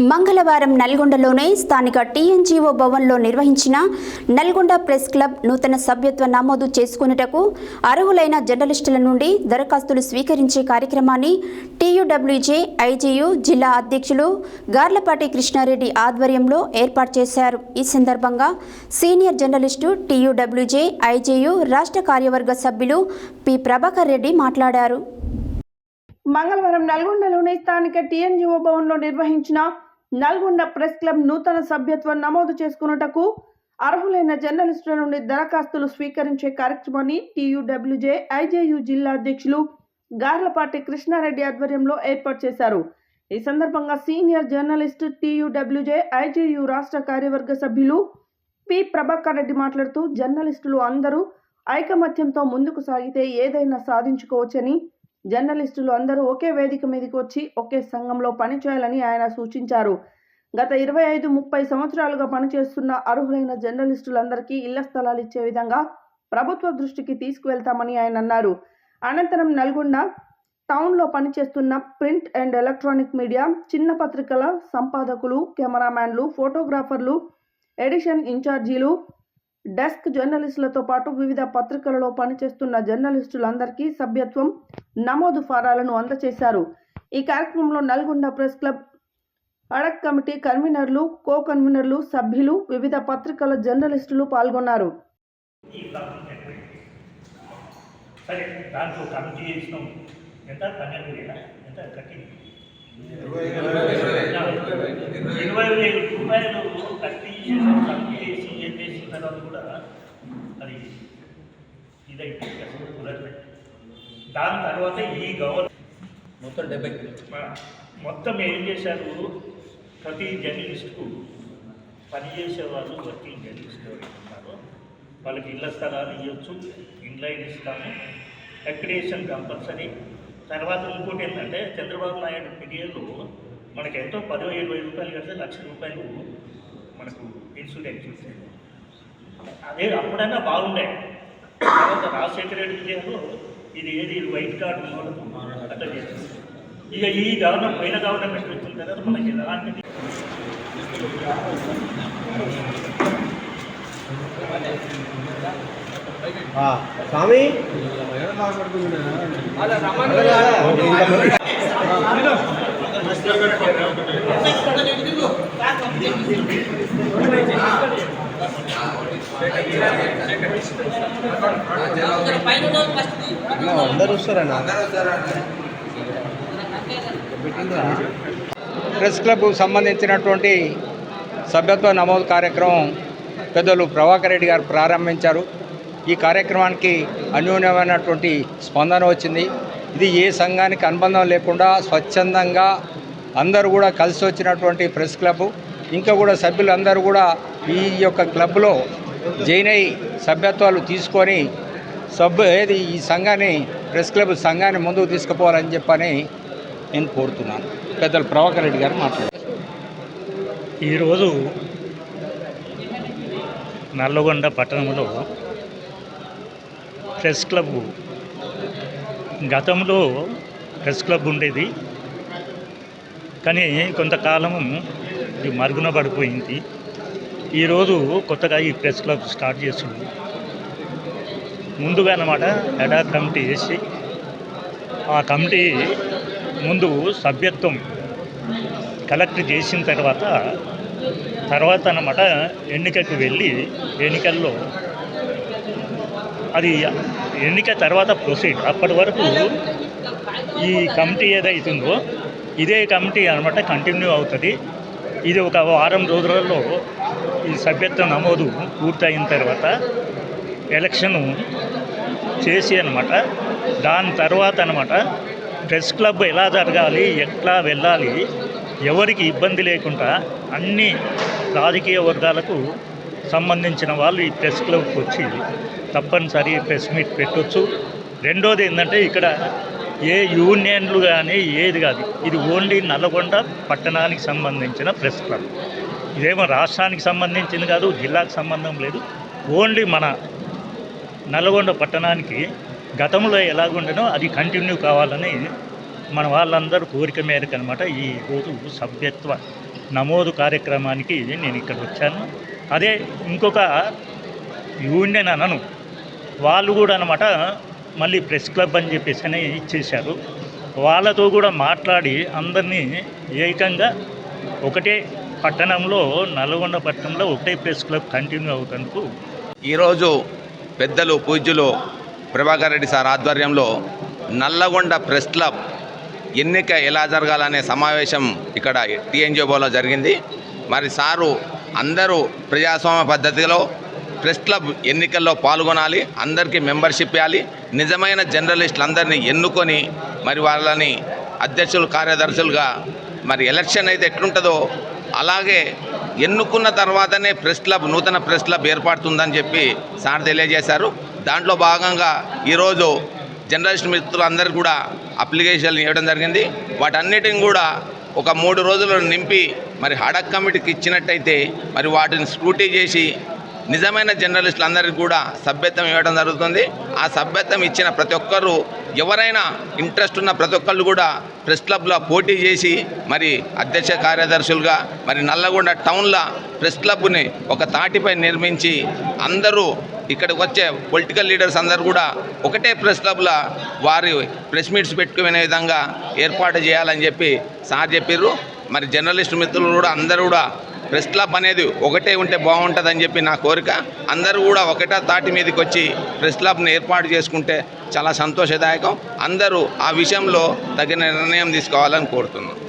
మంగళవారం నల్గొండలోని స్థానిక టీఎన్జీఓ భవన్లో నిర్వహించిన నల్గొండ ప్రెస్ క్లబ్ నూతన సభ్యత్వ నమోదు చేసుకునేటకు అర్హులైన జర్నలిస్టుల నుండి దరఖాస్తులు స్వీకరించే కార్యక్రమాన్ని టీయూడబ్ల్యూజే ఐజీయు జిల్లా అధ్యక్షులు గార్లపాటి కృష్ణారెడ్డి ఆధ్వర్యంలో ఏర్పాటు చేశారు. ఈ సందర్భంగా సీనియర్ జర్నలిస్టు టీయూడబ్ల్యూజే ఐజీయు రాష్ట్ర కార్యవర్గ సభ్యులు పి. ప్రభాకర్ రెడ్డి మాట్లాడారు. మంగళవారం నల్గొండలోని స్థానిక టీఎన్జిఓ భవన్లో నిర్వహించిన నల్గొండ ప్రెస్ క్లబ్ నూతన సభ్యత్వం నమోదు చేసుకున్నటకు అర్హులైన జర్నలిస్టుల నుండి దరఖాస్తులు స్వీకరించే కార్యక్రమాన్ని టీయూడబ్ల్యూజే ఐజేయు జిల్లా అధ్యక్షులు గార్లపాటి కృష్ణారెడ్డి ఆధ్వర్యంలో ఏర్పాటు చేశారు. ఈ సందర్భంగా సీనియర్ జర్నలిస్ట్ టీయూడబ్ల్యూజే ఐజేయు రాష్ట్ర కార్యవర్గ సభ్యులు పి. ప్రభాకర్ రెడ్డి మాట్లాడుతూ జర్నలిస్టులు అందరూ ఐకమత్యంతో ముందుకు సాగితే ఏదైనా సాధించుకోవచ్చని జర్నలిస్టులు అందరూ ఒకే వేదిక మీదకి వచ్చి ఒకే సంఘంలో పనిచేయాలని ఆయన సూచించారు. గత ఇరవై ఐదు ముప్పై సంవత్సరాలుగా పనిచేస్తున్న అర్హులైన జర్నలిస్టులందరికీ ఇళ్ళ స్థలాలు ఇచ్చే విధంగా ప్రభుత్వ దృష్టికి తీసుకువెళ్తామని ఆయన అన్నారు. అనంతరం నల్గొండ టౌన్లో పనిచేస్తున్న ప్రింట్ అండ్ ఎలక్ట్రానిక్ మీడియా చిన్న పత్రికల సంపాదకులు కెమెరామ్యాన్లు ఫోటోగ్రాఫర్లు ఎడిషన్ ఇన్ఛార్జీలు డెస్క్ జర్నలిస్టులతో పాటు వివిధ పత్రికలలో పనిచేస్తున్న జర్నలిస్టులందరికీ సభ్యత్వం నమోదు ఫారాలను అందజేశారు ఈ కార్యక్రమంలో Nalgonda press club ad hoc committee కన్వీనర్లు కో కన్వీనర్లు సభ్యులు వివిధ పత్రికల జర్నలిస్టులు పాల్గొన్నారు. సరే దాంట్లో కమిటీ చేసినాం. ఎంత? పన్నెండు వేల? ఎంత? కట్టింది ఇరవై వేల రూపాయలు కట్టి కమిటీ చేసి ఏం చేసిన తర్వాత కూడా అది ఇదైపోయింది అసలు కుదరలేదు దాని తర్వాత ఈ గవర్నమెంట్ మొత్తం డెబ్బై మొత్తం ఏం చేశారు ప్రతి జర్నలిస్ట్కు పనిచేసే వాళ్ళు వర్కింగ్ జర్నలిస్ట్ ఎవరైతే ఉన్నారో వాళ్ళకి ఇళ్ళ స్థలాలు ఇవ్వచ్చు ఇండ్లైన్ ఇస్తాము అక్రిడేషన్ కంపల్సరీ తర్వాత ఇంకోటి ఏంటంటే చంద్రబాబు నాయుడు పీరియడ్లో మనకి ఎంతో పదో ఇరవై రూపాయలు కడితే లక్ష రూపాయలు మనకు ఇన్సూరెన్స్ చూసేది అదే అప్పుడైనా బాగుండే. తర్వాత రాజశేఖర రెడ్డి పీరియడ్లో ఇది ఏది ఇది వైట్ కార్డు ఉన్నవాళ్ళకు అట్లా చేస్తుంది ఇక ఈ గవర్నమెంట్ పైన గవర్నమెంట్ వచ్చిన తర్వాత మనకి ఎలాంటిది స్వామి? అందరు వస్తారన్న. ప్రెస్ క్లబ్కు సంబంధించినటువంటి సభ్యత్వ నమోదు కార్యక్రమం పెద్దలు ప్రభాకర్ రెడ్డి గారు ప్రారంభించారు. ఈ కార్యక్రమానికి అన్యూన్యమైనటువంటి స్పందన వచ్చింది. ఇది ఏ సంఘానికి అనుబంధం లేకుండా స్వచ్ఛందంగా అందరూ కూడా కలిసి వచ్చినటువంటి ప్రెస్ క్లబ్. ఇంకా కూడా సభ్యులందరూ కూడా ఈ యొక్క క్లబ్లో జాయిన్ అయ్యి సభ్యత్వాలు తీసుకొని సభ్యు ఏది ఈ సంఘాన్ని ప్రెస్ క్లబ్ సంఘాన్ని ముందుకు తీసుకుపోవాలని చెప్పని నేను కోరుతున్నాను. పెద్దలు ప్రభాకర్ రెడ్డి గారు మాట్లాడారు. ఈరోజు నల్లగొండ పట్టణంలో ప్రెస్ క్లబ్. గతంలో ప్రెస్ క్లబ్ ఉండేది. కానీ కొంతకాలం ఇది మరుగున పడిపోయింది. ఈరోజు కొత్తగా ఈ ప్రెస్ క్లబ్ స్టార్ట్ చేస్తుంది ముందుగా అన్నమాట ఎడా కమిటీ వేసి ఆ కమిటీ ముందు సభ్యత్వం కలెక్ట్ చేసిన తర్వాత తర్వాత అన్నమాట ఎన్నికకు వెళ్ళి ఎన్నికల్లో అది ఎన్నిక తర్వాత ప్రొసీడ్ అప్పటి వరకు ఈ కమిటీ ఏదైతుందో ఇదే కమిటీ అనమాట కంటిన్యూ అవుతుంది. ఇది ఒక వారం రోజులలో ఈ సభ్యత్వ నమోదు పూర్తయిన తర్వాత ఎలక్షను చేసి అనమాట దాని తర్వాత అనమాట ప్రెస్ క్లబ్ ఎలా జరగాలి ఎట్లా వెళ్ళాలి ఎవరికి ఇబ్బంది లేకుండా అన్ని రాజకీయ వర్గాలకు సంబంధించిన వాళ్ళు ఈ ప్రెస్ క్లబ్కి వచ్చి తప్పనిసరి ప్రెస్ మీట్ పెట్టొచ్చు. రెండోది ఏంటంటే ఇక్కడ ఏ యూనియన్లు కానీ ఏది కాదు ఇది ఓన్లీ నల్గొండ పట్టణానికి సంబంధించిన ప్రెస్ క్లబ్. ఇదేమో రాష్ట్రానికి సంబంధించింది కాదు జిల్లాకు సంబంధం లేదు. ఓన్లీ మన నల్గొండ పట్టణానికి గతంలో ఎలాగుండనో అది కంటిన్యూ కావాలని మన వాళ్ళందరూ కోరిక మేరకు అనమాట ఈ రోజు సభ్యత్వ నమోదు కార్యక్రమానికి నేను ఇక్కడ వచ్చాను అదే ఇంకొక యూనియన్ అనను వాళ్ళు కూడా అనమాట మళ్ళీ ప్రెస్ క్లబ్ అని చెప్పేసి అని ఇచ్చేశారు. వాళ్ళతో కూడా మాట్లాడి అందరినీ ఏకంగా ఒకటే పట్టణంలో నల్గొండ పట్టణంలో ఒకటే ప్రెస్ క్లబ్ కంటిన్యూ అవుతాను ఈరోజు పెద్దలు పూజ్యులు ప్రభాకర్ రెడ్డి సార్ ఆధ్వర్యంలో నల్లగొండ ప్రెస్ క్లబ్ ఎన్నిక ఎలా జరగాలనే సమావేశం ఇక్కడ టీఎన్జిఓలో జరిగింది. మరి సారు అందరూ ప్రజాస్వామ్య పద్ధతిలో ప్రెస్ క్లబ్ ఎన్నికల్లో పాల్గొనాలి అందరికీ మెంబర్షిప్ ఇవ్వాలి. నిజమైన జర్నలిస్టులు అందరినీ ఎన్నుకొని మరి వాళ్ళని అధ్యక్షులు కార్యదర్శులుగా మరి ఎలక్షన్ అయితే ఎట్లుంటుందో అలాగే ఎన్నుకున్న తర్వాతనే ప్రెస్ క్లబ్ నూతన ప్రెస్ క్లబ్ ఏర్పడుతుందని చెప్పి సార్ తెలియజేశారు. దాంట్లో భాగంగా ఈరోజు జర్నలిస్ట్ మిత్రులు కూడా అప్లికేషన్లు ఇవ్వడం జరిగింది. వాటన్నిటిని కూడా ఒక మూడు రోజులు నింపి మరి హడక్ కమిటీకి ఇచ్చినట్టయితే మరి వాటిని స్క్రూటీ చేసి నిజమైన జర్నలిస్టులు అందరికీ కూడా సభ్యత్వం ఇవ్వడం జరుగుతుంది. ఆ సభ్యత్వం ఇచ్చిన ప్రతి ఒక్కరు ఎవరైనా ఇంట్రెస్ట్ ఉన్న ప్రతి ఒక్కళ్ళు కూడా ప్రెస్ క్లబ్లో పోటీ చేసి మరి అధ్యక్ష కార్యదర్శులుగా మరి నల్లగొండ టౌన్లో ప్రెస్ క్లబ్ని ఒక తాటిపై నిర్మించి అందరూ ఇక్కడికి వచ్చే పొలిటికల్ లీడర్స్ అందరూ కూడా ఒకటే ప్రెస్ క్లబ్లో వారి ప్రెస్ మీట్స్ పెట్టుకునే విధంగా ఏర్పాటు చేయాలని చెప్పి సార్ చెప్పారు మరి జర్నలిస్ట్ మిత్రులు కూడా అందరూ కూడా ప్రెస్ క్లబ్ అనేది ఒకటే ఉంటే బాగుంటుందని చెప్పి నా కోరిక. అందరూ కూడా ఒకటే తాటి మీదకి వచ్చి ప్రెస్ క్లబ్ని ఏర్పాటు చేసుకుంటే చాలా సంతోషదాయకం. అందరూ ఆ విషయంలో తగిన నిర్ణయం తీసుకోవాలని కోరుతున్నాను